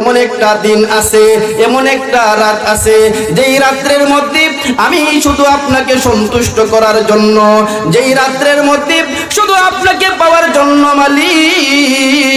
এমন একটা দিন আছে, এমন একটা রাত আছে, যেই রাত্রের মধ্যে আমি শুধু আপনাকে সন্তুষ্ট করার জন্য, যেই রাত্রের মধ্যে শুধু আপনাকে পাওয়ার জন্য মালিক,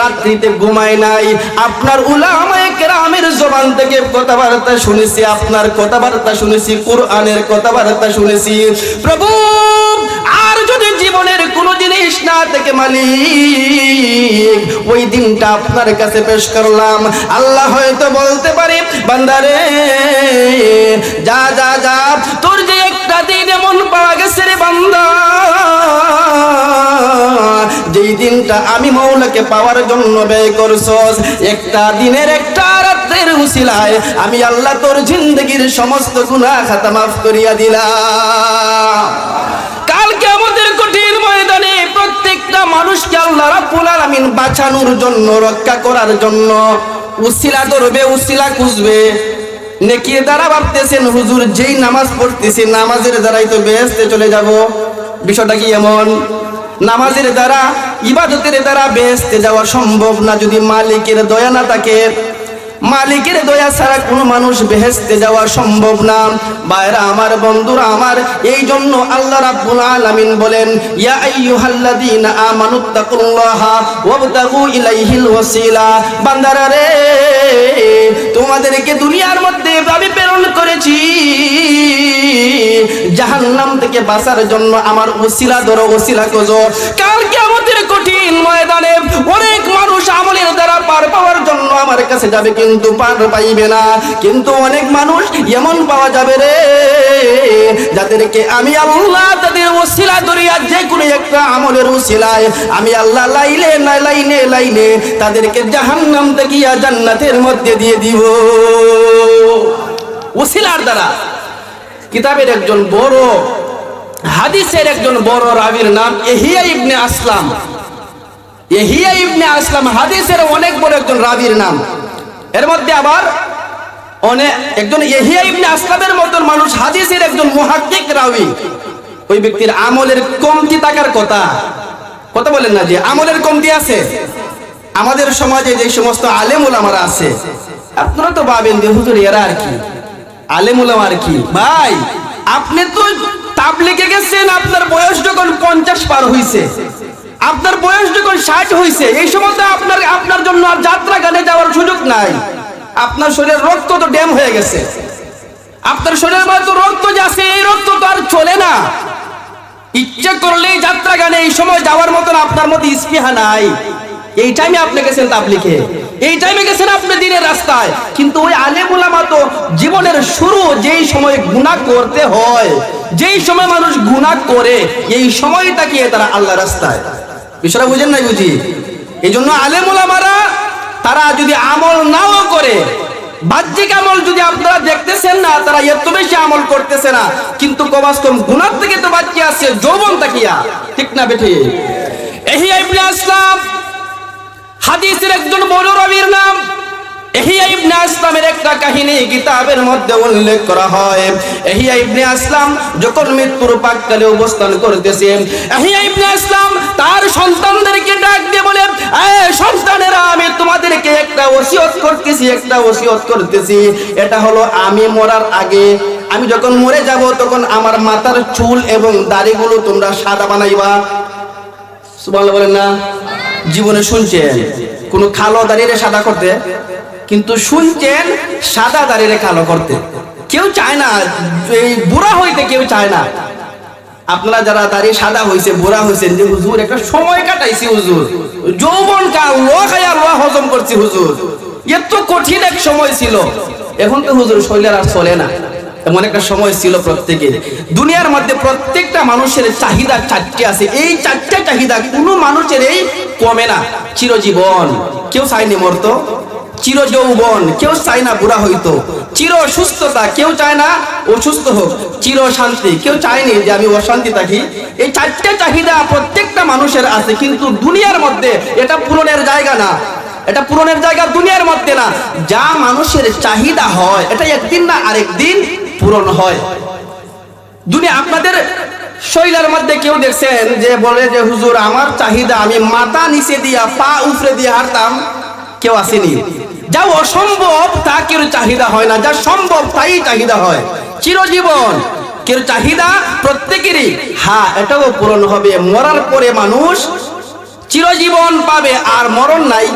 রাত্রিতে ঘুমাই নাই। আপনার উলামায়ে কেরামের জবান থেকে কথাবার্তা শুনেছি, আপনার কথাবার্তা শুনেছি, কোরআনের কথাবার্তা শুনেছি। প্রভু না থেকে মালিক। ওই দিনটা আপনার কাছে পেশ করলাম। আল্লাহ হয়তো বলতে পারে, বান্দারে, যা যা যা, তোর যে একটা দিন এমন পাওয়া গেছে রে বান্দা। যেই দিনটা আমি মৌলাকে পাওয়ার জন্য ব্যয় করছস, একটা দিনের একটা রাত্রের উসিলায় আমি আল্লাহ তোর জিন্দগির সমস্ত গুনাহ খাতা মাফ করিয়া দিলাম কালকে আমাদের কঠিন ময়দানে প্রত্যেকটা মানুষকে আল্লাহ রাব্বুল আলামিন বাঁচানোর জন্য, রক্ষা করার জন্য উসিলা ধরবে উসিলা খুঁজবে। নেকির দ্বারা ভাবতেছেন, হুজুর যেই নামাজ পড়তেছে, নামাজের দ্বারাই তো বেহেস্তে চলে যাব। বিষয়টা কি এমন? নামাজের দ্বারা, ইবাদতের দ্বারা বেহেস্তে যাওয়া সম্ভব না, যদি মালিকের দয়া না থাকে। মালিকের দয়া ছাড়া কোনো মানুষ বেহেস্তে যাওয়া সম্ভব না। বাইরা আমার বন্ধুরা, আমার এই জন্য আল্লাহ রাব্বুল আলামিন বলেন, ইয়া আইয়ুহাল্লাযীনা আমানুত্তাকুল্লাহা ওয়াবতাগু ইলাইহিল ওয়াসিলা। বান্দারা রে, তোমাদেরকে দুনিয়ার মধ্যে আমি প্রেরণ করেছি। জাহান্নাম থেকে বাঁচার জন্য আমার ওসিলা ধরো, ওসিলা খোঁজো। কালকে আমাদের কঠিন ময়দানে অনেক মানুষ আমলের দ্বারা পার পাওয়ার জন্য আমার কাছে যাবে, কিন্তু পার পাইবে না। কিন্তু অনেক মানুষ এমন পাওয়া যাবে রে, যাদেরকে আমি আল্লাহ তাদের ওসিলা ধরিয়া যে কোনো একটা আমলের ওসিলায়, আমি আল্লাহ লাইলে না লাইনে লাইনে তাদেরকে জাহান্নাম থেকে জান্নাতের মধ্যে দিয়ে দিব। ওসিলার দ্বারা কিতাবের একজন বড়, হাদিসের একজন বড় রাবির নাম এহিয়া ইবনে আসলাম। এহিয়া ইবনে আসলাম হাদিসের অনেক বড় একজন রাবির নাম। এর মধ্যে আবার অনেক একজন এহিয়া ইবনে আসলামের মতন মানুষ হাদিসের একজন মুহাক্কিক রাবি। ওই ব্যক্তির আমলের কমতি থাকার কথা। কথা বলেন না যে আমলের কমতি আছে? আমাদের সমাজে যে সমস্ত আলেম ওলামারা আছে, আপনারা তো ভাবেন যে হুজুর এরা আর কি? আলেম ওলামা আর কি? ভাই, আপনি তো তাবলিগে গেছেন, আপনার বয়স যখন পঞ্চাশ পার হইছে। আপনার বয়স যখন ষাট হইছে, এই সময় আপনার আপনার জন্য আর যাত্রা গানে যাওয়ার সুযোগ নাই। আপনার শরীরের রক্ত তো ড্যাম হয়ে গেছে। আপনার শরীরের মধ্যে রক্ত যাচ্ছে, এই রক্ত তো আর চলে না। ইচ্ছে করলেই যাত্রা গানে এই সময় যাওয়ার মতন আপনার মধ্যে স্পৃহা নাই। এই টাইমে আপনি গেছেন তাবলিকে এই টাইমে গেছেন আপনি দিনের রাস্তায়। কিন্তু ওই আলেমুলামা তো জীবনের শুরু, যেই সময় গুনাহ করতে হয়, যেই সময় মানুষ গুনাহ করে, এই সময়টা সময়টাকে তারা আল্লাহ রাস্তায়? বিষয়টা বুঝেন নাই বুঝি? এই জন্য আলেমুলামারা তারা যদি আমল নাও করে, বাহ্যিক আমল যদি আপনারা দেখতেছেন না, তারা এত বেশি আমল করতেছে না, কিন্তু কবাস কম গুণার থেকে তো বাচ্চা আছে, যৌবন তাকিয়া। ঠিক না বেঠি? এই আসলাম, হাদিসের একজন বড় রবির নাম এহিয়া ইবনে আসলামের একটা কাহিনী কিতাবের মধ্যে উল্লেখ করা হয়। এহিয়া ইবনে আসলাম যখন মৃত্যুর আসলাম তার সন্তানদেরকে বলে, "এ সন্তানেরা, আমি তোমাদেরকে একটা করতেছি একটা করতেছি। এটা হলো আমি মরার আগে, আমি যখন মরে যাব, তখন আমার মাথার চুল এবং দাড়িগুলো তোমরা সাদা বানাইবা। বলেন না? জীবনে শুনছেন? কোন কালো দাঁড়িয়ে সাদা করতে? কিন্তু শুনছেন সাদা দাঁড়িয়ে কালো করতে। কেউ চায় না, এই বুড়া হইতে কেউ চায় না। আপনারা যারা দাঁড়িয়ে সাদা হয়েছে বুড়া হয়েছেন যে হুজুর, একটা সময় কাটাইছি হুজুর। যৌবন হজম করছি হুজুর। এত কঠিন এক সময় ছিল। এখন তো হুজুর শৈলের আর চলে না। এমন একটা সময় ছিল প্রত্যেকের। দুনিয়ার মধ্যে প্রত্যেকটা মানুষের চাহিদা চারটে আছে। এই চারটে চাহিদা কোনো মানুষের এই কমে না। চিরজীবন। কেউ চায়নি মরতো? চির যৌবন, কেউ চায় না বুড়া হইতো। চির সুস্থতা, কেউ চায় না অসুস্থ হোক। চির শান্তি, কেউ চায়নি যে আমি অশান্তি থাকি। এই চারটে চাহিদা প্রত্যেকটা মানুষের আছে, কিন্তু দুনিয়ার মধ্যে এটা পূরণের জায়গা না। এটা পূরণের জায়গা দুনিয়ার মধ্যে না। যা মানুষের চাহিদা হয়, এটা একদিন না আরেকদিন পূরণ হয়। দুনিয়া আপনাদের শৈলার মধ্যে কেউ দেখছেন যে বলে যে, হুজুর, আমার চাহিদা, আমি মাথা নিচে দিয়া, পা উপরে দিয়ে হাঁটতাম। কেউ আসেনি। যা অসম্ভব, তা কেউ চাহিদা হয় না। যা সম্ভব, তাই চাহিদা হয়। চিরজীবন কেউ চাহিদা প্রত্যেকেরই। হ্যাঁ এটাও পূরণ হবে। মরার পরে মানুষ চিরজীবন পাবে, আর মরণ নাই।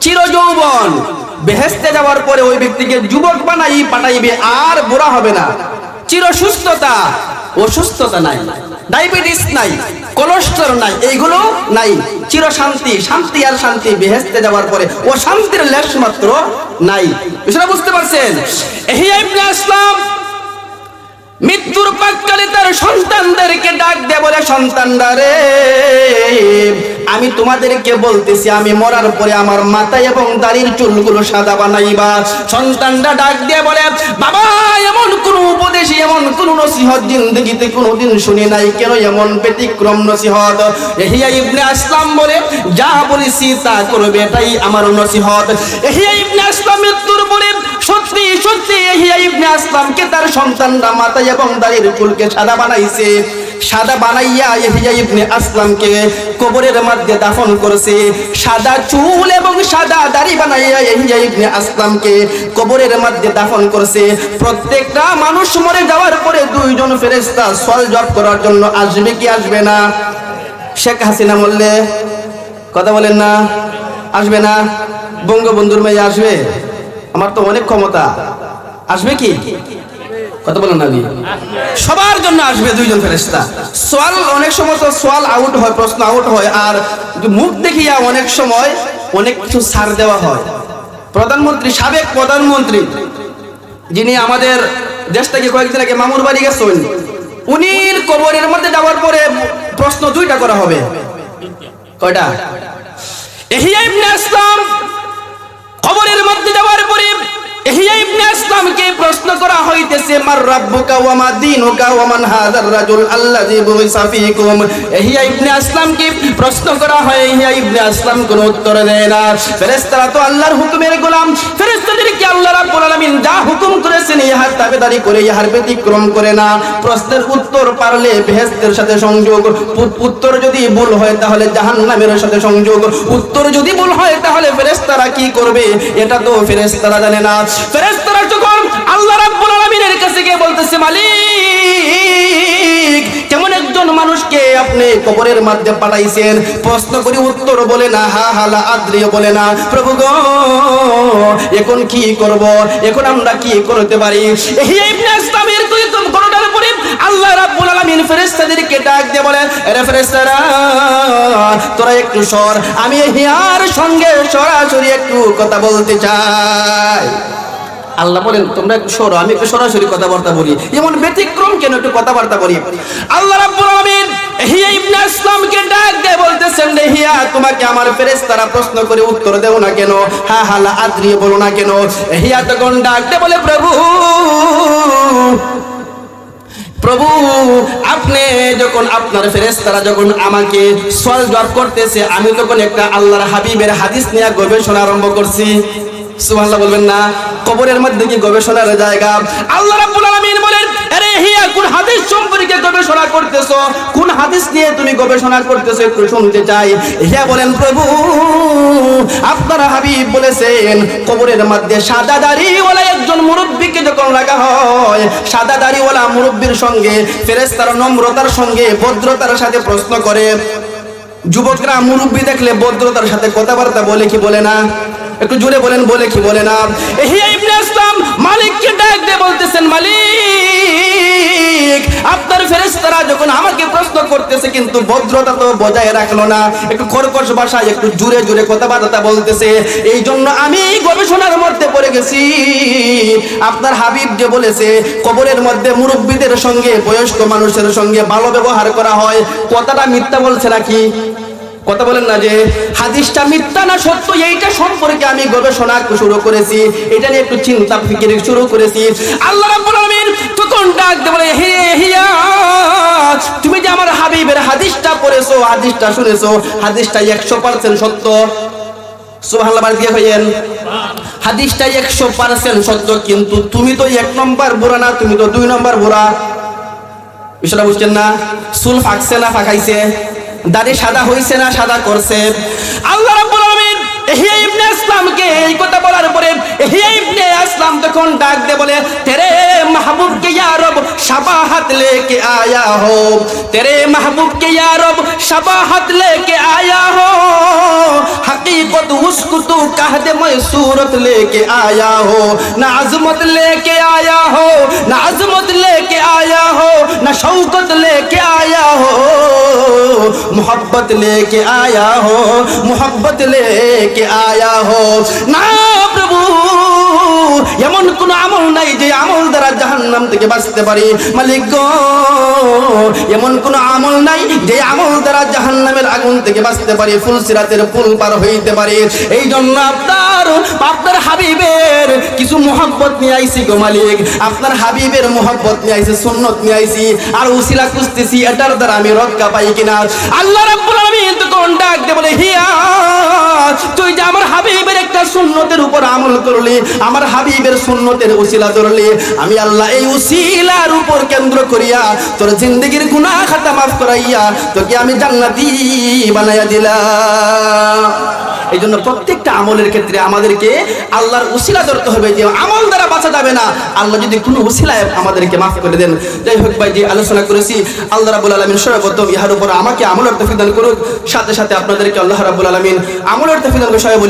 চিরযৌবন। বেহেস্তে যাওয়ার পরে ওই ব্যক্তিকে যুবক বানাই, পাঠাইবে, আর বুড়া হবে না। চির সুস্থতা অসুস্থতা নাই। ডায়াবেটিস নাই, কোলেস্ট্রল নাই, এইগুলো নাই। চির শান্তি আর শান্তি বেহেস্তে যাওয়ার পরে ও শান্তির লেশ মাত্র নাই। বুঝতে পারছেন? এই ইসলাম মৃত্যুর পাককালে তার সন্তানদেরকে ডাক দে বলে, সন্তানরা রে, আমি তোমাদেরকে বলতেছি, আমি মরার পরে আমার মাথা এবং দাড়ির চুলগুলো সাদা বানাইবা। সন্তানরা ডাক দিয়ে বলে, বাবা, এমন কোন উপদেশ এমন কোন নসিহত জিন্দগিতে কোনোদিন শুনি নাই। কেন এমন ব্যতিক্রম নসিহত? এহিয়া ইবনে আসলাম বলে, যা বলেছি তা করবে, এটাই আমার নসিহত। এহিয়া ইবনে আসলাম মৃত্যুর পরে সত্যি সত্যি এহিয়া ইবনে আসলামকে তার সন্তানরা মাথা এবং দাড়ির চুলকে সাদা বানাইছে। সাদা বানাইয়া ইহিয়া ইবনে আসলামকে কবরের মধ্যে দাফন করেছে। সাদা চুল এবং সাদা দাড়ি বানাইয়া ইহিয়া ইবনে আসলামকে কবরের মধ্যে দাফন করেছে। প্রত্যেকটা মানুষ মরে যাওয়ার পরে দুইজন ফেরেশতা সল জব করার জন্য আসবে কি আসবে না? শেখ হাসিনা বললে, কথা বলেন না? আসবে না? বঙ্গবন্ধুর মেয়ে আসবে? আমার তো অনেক ক্ষমতা। আসবে কি? কথা বলেন না আমি সবার জন্য আসবে দুইজন ফেরেশতা। সোয়াল অনেক সময় তো সোয়াল আউট হয়, প্রশ্ন আউট হয়, আর মুখ দেখিয়া অনেক সময় অনেক কিছু ছাড় দেওয়া হয়। প্রধানমন্ত্রী, সাবেক প্রধানমন্ত্রী, যিনি আমাদের দেশ থেকে কয়েকদিন আগে মামুর বাড়ি গেছেন, উনির কবরের মধ্যে যাওয়ার পরে প্রশ্ন দুইটা করা হবে। কয়টা? এহিয়া ইবনে আসলাম কবরের মধ্যে যাওয়ার প্রশ্ন করা হইতেছে রাজুল প্রশ্ন করা হয় কোনো উত্তর দেয় না। ফেরেশতারা তো আল্লাহর আল্লাহ যা করেছেন করে ইহার ব্যতিক্রম করে না। প্রশ্নের উত্তর পারলে বেহেশতের সাথে সংযোগ উত্তর যদি ভুল হয় তাহলে জাহান্নামের সাথে সংযোগ, উত্তর যদি ভুল হয় তাহলে ফেরেশতারা কি করবে? এটা তো ফেরেশতারা জানে না। ফেরেশতারা যখন আল্লাহ রাব্বুল আলামিনের কাছে গিয়ে বলতেছে, মালিক, কেমন একজন মানুষকে আপনি কবরের মধ্যে পাঠাইছেন? প্রশ্ন করি উত্তর বলে না, হা হালা আদ্রিয় বলে না। প্রভু গো, এখন কি করব? এখন আমরা কি করতে পারি? ইবনে ইসলামের তুই তো কোনটার উপরে আল্লাহ রাব্বুল আলামিন ফেরেশতাদেরকে ডাক দিয়ে বলে আরে ফেরেশতারা, তোরা একটু সর। আমি হিয়ার সঙ্গে সরাসরি একটু কথা বলতে চাই। আল্লাহ বলেন, তোমরা একটু সরো, আমি একটু সরাসরি কথাবার্তা বলি। এমন ব্যতিক্রম কেন একটু কথাবার্তা বলি? আল্লাহ রাব্বুল আলামিন হিয়া ইবনে ইসলামকে ডাক দিয়ে বলতেছেন, রে হিয়া, তোমাকে আমার ফেরেশতারা প্রশ্ন করে উত্তর দেও না কেন? হা হালা আদ্রিয়ে বলো না কেন? হিয়া তখন ডাক দিয়ে বলে, প্রভু প্রভু, আপনি যখন আপনার ফেরেশতারা যখন আমাকে সল জব করতেছে, আমি তখন একটা আল্লাহর হাবিবের হাদিস নিয়ে গবেষণা আরম্ভ করছি। সুবহানাল্লাহ বলবেন না। কবরের মধ্যে কি গবেষণার জায়গা? আল্লাহ রাব্বুল আলামিন বলেন, আরে হিয়া, কোন হাদিস সম্পর্কে গবেষণা করতেছো? কোন হাদিস নিয়ে তুমি গবেষণা করতেছো? একটু শুনতে চাই। হিয়া বলেন, প্রভু, আপনার হাবিব বলেছেন, কবরের মধ্যে সাদা দাড়িওয়ালা একজন মুরব্বীকে যখন রাখা হয় সাদা দাড়িওয়ালা মুরব্বীর সঙ্গে, ফেরেশতার নম্রতার সঙ্গে, ভদ্রতার সাথে প্রশ্ন করে। যুবকরা মুরব্বী দেখলে ভদ্রতার সাথে কথাবার্তা বলে কি বলে না? একটু জোরে বলেন, বলে কি, বলে না। এহিয়া ইবনে ইসলাম মালিককে ডাক দিয়ে বলতেছেন, মালিক, আপনার ফেরেশতারা যখন আমাকে প্রশ্ন করতেছে, কিন্তু ভদ্রতা তো বজায় রাখল না। একটু খরকশ ভাষায় একটু জোরে জোরে কথাবার্তা বলতেছে। এই জন্য আমি গবেষণার মধ্যে পড়ে গেছি। আপনার হাবিব যে বলেছে, কবরের মধ্যে মুরব্বীদের সঙ্গে, বয়স্ক মানুষের সঙ্গে ভালো ব্যবহার করা হয়। কথাটা মিথ্যা বলছে নাকি? কথা বলেন না যে, হাদিসটা মিথ্যা না সত্য, এইটা সম্পর্কে আমি গবেষণা শুরু করেছি। এটা নিয়ে একটু চিন্তা ফিকির শুরু করেছি। আল্লাহ রাব্বুল আলামিন তখন ডাক বলে, হে হিয়া তুমি যে আমার হাবিবের হাদিসটা পড়েছো, হাদিসটা শুনেছো, হাদিসটা একশো পার্সেন্ট সত্য। সুবহানাল্লাহ বার দিয়ে হাদিসটা একশো পার্সেন্ট সত্য, কিন্তু তুমি তো এক নম্বর বুড়া না, তুমি তো দুই নম্বর বুড়া। বিষয়টা বুঝছেন না? চুল ফাঁকছে না, ফাঁকাইছে। দাড়ি সাদা হইছে না সাদা করছে? আল্লাহ রাব্বুল আলামিন এহিয়া ইবনে আসলামকে এই কথা বলার পরে হে ইবনে আসলাম তখন ডাক দিয়ে বলে, তেরে মাহবুব কে ইয়া রব, সাবাহ शबाहत लेके आया हो। तेरे महबूब के या रब शबाहत लेके आया हो। हकीकत उसको तू कह दे, मैं सूरत लेके आया हो। ना अजमत लेके आया हो, ना अजमत लेके आया हो, ना शौकत लेके आया हो। मोहब्बत लेके आया हो, मोहब्बत लेके आया हो। ना এমন কোন আমল নাই যে আমল দ্বারা জাহান্নাম থেকে বাঁচতে পারি। মালিক গো, এমন কোন আমল নাই যে আমল দ্বারা জাহান্নামের আগুন থেকে বাঁচতে পারি। ফুল সিরাতের ফুল পার হইতে পারে। এই জন্য আপনার আপনার হাবিবের কিছু মোহাব্বত নিয়ে আইছি গো মালিক। আপনার হাবিবের মোহাব্বত নিয়ে আইছি, সুন্নত নিয়ে আইছি, আর উসিলা খুঁজতেছি, এটার দ্বারা আমি রক্ষা পাই কিনা। আল্লাহ রাব্বুল আলামিন তো কোন ডাক দে বলে, হিয়া, তুই যে আমার হাবিবের একটা সুন্নতের উপর আমল করলি, আমার হাবিবের সুন্নতের উসিলা ধরলি, আমি আল্লাহ এই উসিলার উপর কেন্দ্র করিয়া তোর জিন্দগির গুনাহ খাতা মাফ করাইয়া তোকে আমি জান্নাতি বানাইয়া দিলাম। এই জন্য প্রত্যেকটা আমলের ক্ষেত্রে আমাদেরকে আল্লাহর উসিলা ধরতে হবে যে আমল দ্বারা বাঁচা যাবে না। আল্লাহ যদি কোনো উসিলায় আমাদেরকে মাফ করে দেন, যাই হোক ভাই, যে আলোচনা করেছি, আল্লাহ রাবুল আলমিন সর্বপ্রথম ইহার উপর আমাকে আমলের তফিদান করুক। সাথে সাথে আপনাদেরকে আল্লাহ রাবুল আলমিন আমলের তফিদান বিষয়ে বলে